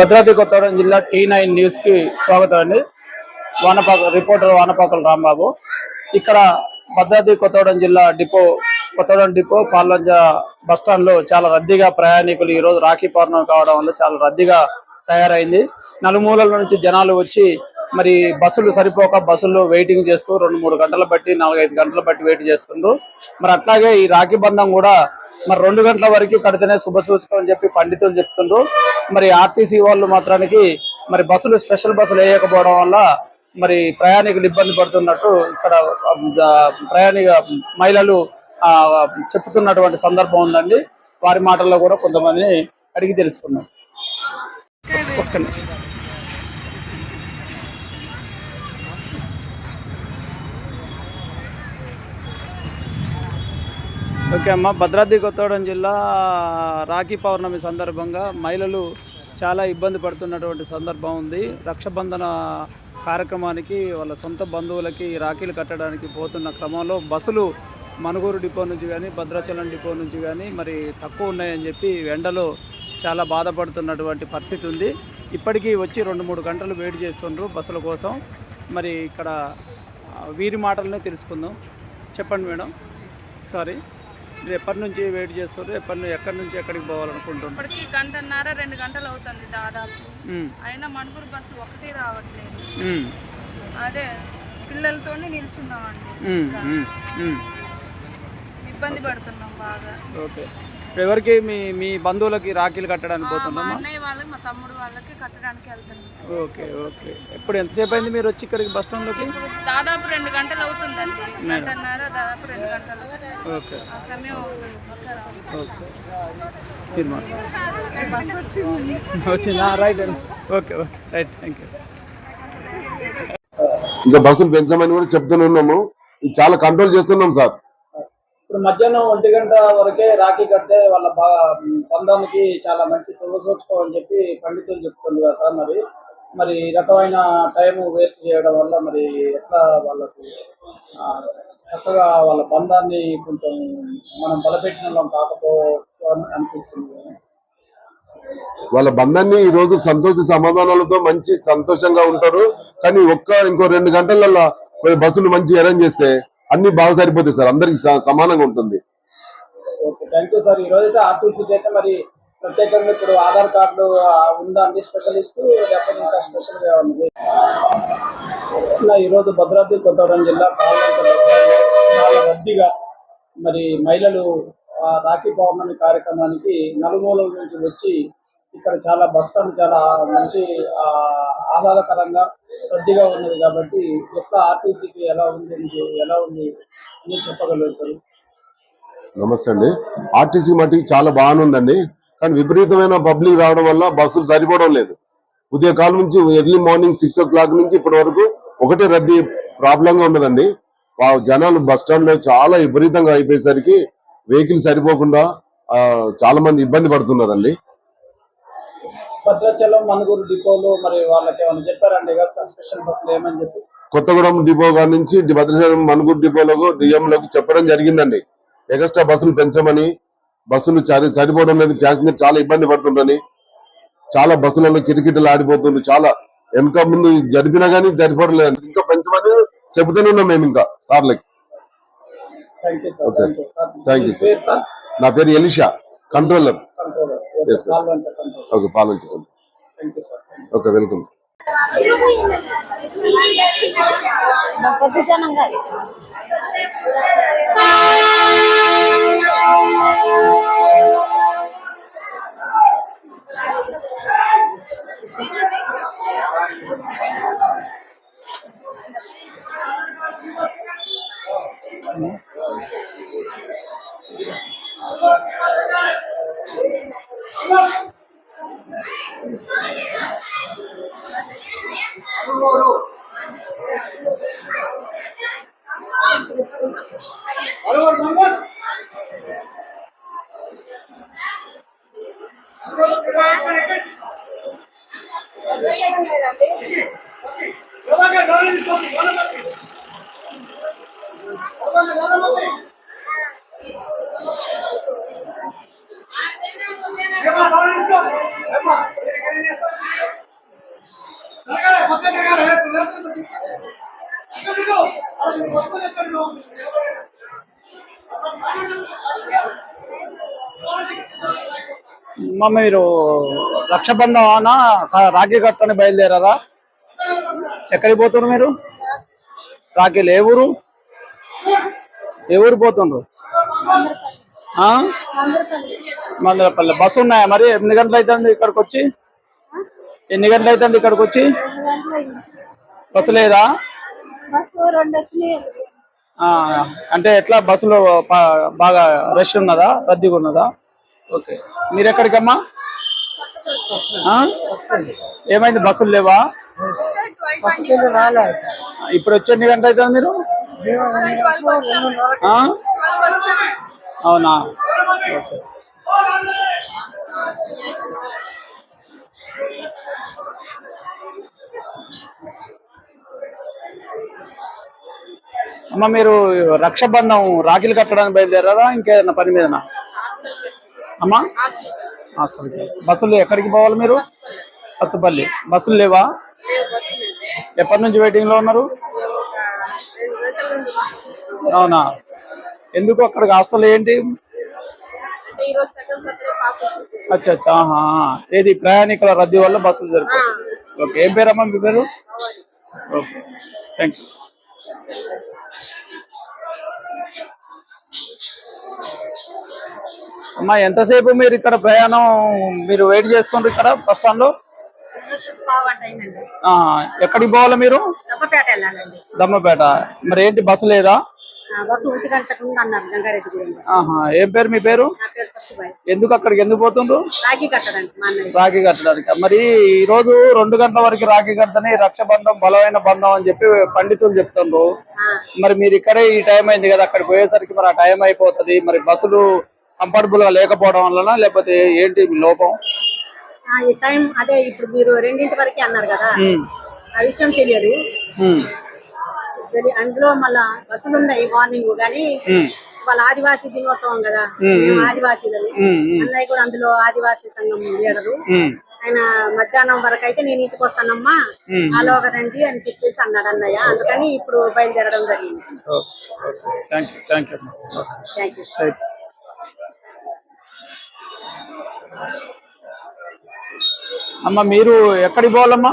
భద్రాద్రి కొత్తగూడెం జిల్లా T nine న్యూస్కి స్వాగతం అండి. వానపాక రిపోర్టర్ వానపాకల రాంబాబు. ఇక్కడ భద్రాద్రి కొత్తగూడెం జిల్లా డిపో కొత్తగూడెం డిపో పాలంజ బస్ స్టాండ్లో చాలా రద్దీగా ప్రయాణికులు ఈ రోజు రాఖీ పౌర్ణం కావడం వల్ల చాలా రద్దీగా తయారైంది. నలుమూలల నుంచి జనాలు వచ్చి మరి బస్సులు సరిపోక బస్సుల్లో వెయిటింగ్ చేస్తూ రెండు మూడు గంటల బట్టి నాలుగైదు గంటల బట్టి వెయిట్ చేస్తుండ్రు. మరి అట్లాగే ఈ రాఖీ బంధం కూడా మరి రెండు గంటల వరకు కడితేనే శుభ సూచకం అని చెప్పి పండితులు చెప్తుండ్రు. మరి ఆర్టీసీ వాళ్ళు మాత్రానికి మరి బస్సులు స్పెషల్ బస్సులు వేయకపోవడం వల్ల మరి ప్రయాణికులు ఇబ్బంది పడుతున్నట్టు ఇక్కడ ప్రయాణిక మహిళలు చెప్తున్నటువంటి సందర్భం ఉందండి. వారి మాటల్లో కూడా కొంతమందిని అడిగి తెలుసుకున్నాం ఒక్క నిమిషం. ఓకే అమ్మ. భద్రాద్రి కొత్తగూడెం జిల్లా రాఖీ పౌర్ణమి సందర్భంగా మహిళలు చాలా ఇబ్బంది పడుతున్నటువంటి సందర్భం ఉంది. రక్షబంధన కార్యక్రమానికి వాళ్ళ సొంత బంధువులకి రాఖీలు కట్టడానికి పోతున్న క్రమంలో బస్సులు మనుగూరు డిపో నుంచి కానీ భద్రాచలం డిపో నుంచి కానీ మరి తక్కువ ఉన్నాయని చెప్పి ఎండలో చాలా బాధపడుతున్నటువంటి పరిస్థితి ఉంది. ఇప్పటికీ వచ్చి రెండు మూడు గంటలు వెయిట్ చేస్తుండ్రు బస్సుల కోసం. మరి ఇక్కడ వీరి మాటలనే తెలుసుకుందాం. చెప్పండి మేడం. సారీ. ఎప్పటి నుంచి వెయిట్ చేస్తారు ఎప్పటి నుంచి ఎక్కడి నుంచి ఎక్కడికి పోవాలనుకుంటున్నారు? ఇప్పటికి గంటన్నర రెండు గంటలు అవుతుంది దాదాపు. అయినా మణుగురు బస్సు ఒకటి రావట్లేదు. అదే పిల్లలతోనే నిల్చున్నామండి. ఇబ్బంది పడుతున్నాం బాగా. ఓకే. ఇప్పుడు ఎవరికి మీ మీ బంధువులకి రాఖీలు కట్టడానికి మా పోతున్నామా? అన్నయ్య వాళ్ళకి మా తమ్ముడు వాళ్ళకి కట్టడానికి వెళ్తున్నాం. Okay okay. ఎప్పుడు ఎంతసేపు అయింది మీరు వచ్చి ఇక్కడికి బస్ స్టాండ్లోకి? ఇప్పుడు దాదాపు రెండు గంటలు అవుతుందండి. గంటన్నర దాదాపు రెండు గంటలు. ఓకే. ఆ సమయం అవుతుంది. ఓకే. మీరు మాట్లాడండి. బస్సు వచ్చింది? వచ్చిందా రైట్ అండి. Okay okay. Right thank you. ఇంకా బస్సులు పెంచమని కూడా చెప్తూనే ఉన్నాము. ఇది చాలా కంట్రోల్ చేస్తున్నాం సార్. ఇప్పుడు మధ్యాహ్నం ఒంటి గంట వరకే రాఖీ కడితే వాళ్ళ బా- బంధానికి చాలా మంచి శుభసూచకం అని చెప్పి పండితులు చెప్తుంది కదా సార్ మరి. మరి ఈ రకమైన టైం వేస్ట్ చేయడం వల్ల మరి ఎట్లా వాళ్ళకు చక్కగా వాళ్ళ బంధాన్ని కొంచెం మనం బలపెట్టిన వాళ్ళం కాకపో అనిపిస్తుంది. వాళ్ళ బంధాన్ని ఈ రోజు సంతోష సమాధానాలతో మంచి సంతోషంగా ఉంటారు. కానీ ఒక్క ఇంకో రెండు గంటలలో బస్సులు మంచి అరేంజ్ చేస్తే అన్ని బాగా సరిపోతాయి సార్. అందరికి సమానంగా ఉంటుంది. Okay thank you sir. ఈ రోజు అయితే అయితే మరి ప్రత్యేకంగా ఇప్పుడు ఆధార్ కార్డు ఉందా అండి స్పెషలిస్ట్ లేకపోతే ఇంకా స్పెషల్ ఉంది? ఇలా ఈ రోజు భద్రాద్రి కొత్తగూడెం జిల్లా పాల్గొంట చాలా రద్దీగా మరి మహిళలు ఆ, రాఖీ పౌర్ణమి కార్యక్రమానికి నలుమూలల నుంచి వచ్చి ఇక్కడ చాలా బస్ స్టాండ్ చాలా మంచి ఆహ్లాదకరంగా రద్దీగా ఉన్నది కాబట్టి ఎట్లా ఆర్టీసీకి ఎలా ఉంది ఎలా ఉంది అని చెప్పగలుగుతారు. నమస్తే అండి. ఆర్టీసీ మట్టికి చాలా బాగానుందండి కానీ విపరీతమైన పబ్లిక్ రావడం వల్ల బస్సులు సరిపోవడం లేదు. ఉదయకాలం నుంచి early morning six o'clock నుంచి ఇప్పటి వరకు ఒకటే రద్దీ ప్రాబ్లంగా ఉన్నదండి. జనాలు బస్ స్టాండ్లో చాలా విపరీతంగా అయిపోయేసరికి వెహికల్ సరిపోకుండా చాలా మంది ఇబ్బంది పడుతున్నారండి. భద్రాచలం మనుగురు డిపోలు మరి వాళ్ళకి ఏమైనా చెప్పారండి? స్పెషల్ బస్సులు ఏమని చెప్పి? కొత్తగూడెం డిపో గారి నుంచి భద్రాచలం మనుగురు డిపోలకు డిఎంలకు చెప్పడం జరిగిందండి. ఎక్స్ట్రా బస్సులు పెంచమని బస్సులు సరి- సరిపోవడం లేదు ప్యాసింజర్ చాలా ఇబ్బంది పడుతుంటని చాలా బస్సులలో కిటకిటలు ఆడిపోతుండ్రు. చాలా వెనక ముందు జరిపినా గానీ సరిపోవడం లేదు. ఇంకా పెంచమని చెబుతూనే ఉన్నాం మేము ఇంకా సార్లకి. Thank you. థ్యాంక్ సార్ నా పేరు Elisha controller. Controller Yes, sir. Control okay పాలించుకోండి thank you sir okay welcome sir కొద్ది జనం కాదు ఏమా అమ్మ మీరు లక్షబంధవానా రాఖీ కట్టని బయలుదేరారా? ఎక్కడికి పోతున్నారు మీరు? రాఖీలు ఏ ఊరు? ఏ ఊరు పోతుండ్రు మందరపల్లి బస్సు ఉన్నాయా మరి? ఎన్ని గంటలు అవుతుంది ఇక్కడికి వచ్చి ఎన్ని గంటలు అవుతుంది ఇక్కడికి వచ్చి బస్సు లేదా అంటే ఎట్లా? బస్సులో బాగా రష్ ఉన్నదా? రద్దీగా ఉన్నదా? ఓకే. మీరు ఎక్కడికమ్మా? ఏమైంది? బస్సులు లేవా? ఇప్పుడు వచ్చి ఎన్ని గంటలు అవుతుంది మీరు? అవునా? అమ్మ మీరు రక్షబంధం రాఖీలు కట్టడానికి బయలుదేరారా? ఇంకేదన్నా పని మీదనా? అమ్మా? హాస్టల్కి. బస్సులు ఎక్కడికి పోవాలి మీరు? సత్తుపల్లి. బస్సులు లేవా? ఎప్పటి నుంచి వెయిటింగ్లో ఉన్నారు? అవునా? ఎందుకు అక్కడికి హాస్టల్ ఏంటి? అచ్చా అచ్చా. ఏది ప్రయాణికుల రద్దీ వల్ల బస్సులు సరిపోతాయి ఓకే ఏం పేరమ్మా మీ పేరు? ఓకే థ్యాంక్ యూ అమ్మా ఎంతసేపు మీరు ఇక్కడ ప్రయాణం మీరు వెయిట్ చేస్తున్నారు ఇక్కడ బస్ స్టాండ్లో ఎక్కడికి పోవాలి మీరు? దమ్మపేట. మరి ఏంటి బస్సు లేదా? ఏం పేరు మీ పేరు? ఎందుకు అక్కడికి ఎందుకు పోతుండ్రు? రాఖీ కట్టడానికి మరి ఈ రోజు రెండు గంటల వరకు రాఖీ కడతని రక్షబంధం బలమైన బంధం అని చెప్పి పండితులు చెప్తుండ్రు. మరి మీరు ఇక్కడే ఈ టైం అయింది కదా అక్కడికి పోయేసరికి మరి ఆ టైం అయిపోతుంది. మరి బస్సులు కంఫర్టబుల్గా లేకపోవడం వలన లేకపోతే ఏంటి లోపం? ఈ టైం అదే ఇప్పుడు మీరు రెండింటి వరకే అన్నారు కదా. ఆ విషయం తెలియదు. అందులో మళ్ళా బస్సులు ఉన్నాయి మార్నింగ్ కానీ వాళ్ళ ఆదివాసీ దినోత్సవం కదా ఆదివాసీలని. అన్నయ్య కూడా అందులో ఆదివాసీ సంఘం లీడరు. ఆయన మధ్యాహ్నం వరకు అయితే నేను ఇంటికి వస్తానమ్మా మ్మ్. ఆలోగా రండి అని చెప్పేసి అన్నాడు అన్నయ్య. అందుకని ఇప్పుడు బయలుదేరడం జరిగింది. థ్యాంక్ యూ అమ్మ మీరు ఎక్కడికి పోవాలమ్మా?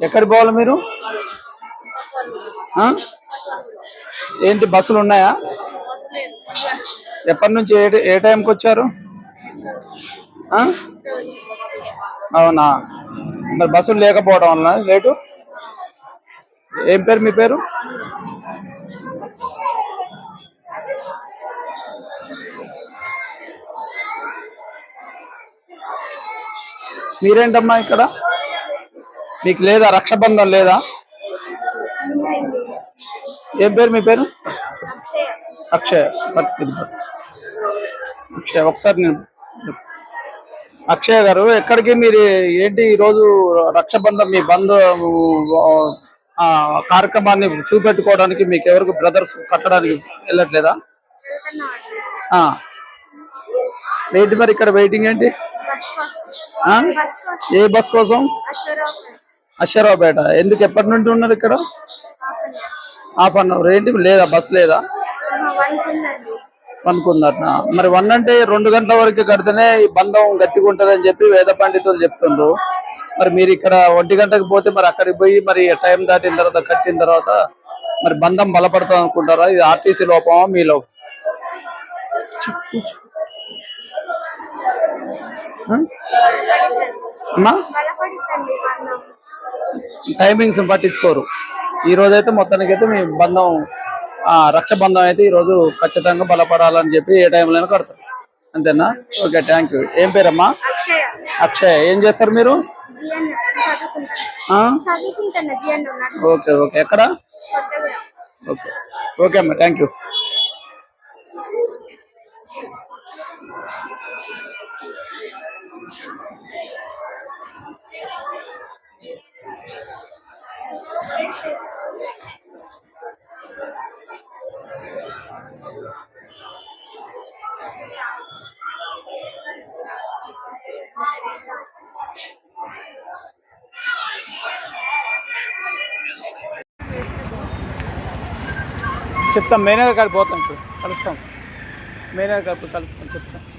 ఎక్కడికి పోవాలి మీరు? ఏంటి బస్సులు ఉన్నాయా? ఎప్పటి నుంచి ఏ ఏ టైంకి వచ్చారు? ఆ? అవునా? మరి బస్సులు లేకపోవడం వలన లేటు? ఏం పేరు మీ పేరు? మీరేంటమ్మా ఇక్కడ? మీకు లేదా రక్షబంధం లేదా? ఏం పేరు మీ పేరు? అక్షయ్. అక్షయ్. ఒకసారి నేను అక్షయ్ గారు ఎక్కడికి మీరు ఏంటి ఈరోజు రక్షబంధం మీ బంధు ఆ, కార్యక్రమాన్ని చూపెట్టుకోవడానికి మీకు ఎవరికి బ్రదర్స్ కట్టడానికి వెళ్ళట్లేదా? ఆ. ఏంటి మరి ఇక్కడ వెయిటింగ్ ఏంటి? ఏ బస్ కోసం? అశ్వరావుపేట. ఎందుకు ఎప్పటి నుండి ఉన్నారు ఇక్కడ? Half an hour. ఏంటి? లేదా? బస్ లేదా? అనుకుందట మరి వన్ అంటే రెండు గంటల వరకు కడితేనే ఈ బంధం గట్టిగా ఉంటది అని చెప్పి వేద పండితులు చెప్తుండ్రు. మరి మీరు ఇక్కడ ఒంటి గంటకు పోతే మరి అక్కడికి పోయి మరి టైం దాటిన తర్వాత కట్టిన తర్వాత మరి బంధం బలపడతాం అనుకుంటారా? ఇది ఆర్టీసీ లోపమా? మీ లోపం? టైమింగ్స్ పట్టించుకోరు. ఈ రోజైతే మొత్తానికి అయితే మీ బంధం రక్ష బంధం అయితే ఈరోజు ఖచ్చితంగా బలపడాలని చెప్పి ఏ టైంలో కడతారు. అంతేనా? ఓకే థ్యాంక్ యూ ఏం పేరమ్మా? అక్షయ్. ఏం చేస్తారు మీరు? ఓకే ఓకే ఎక్కడ? ఓకే ఓకే అమ్మా థ్యాంక్ యూ चुप मेनर गार बोत कल मेनर गार कल चुप्त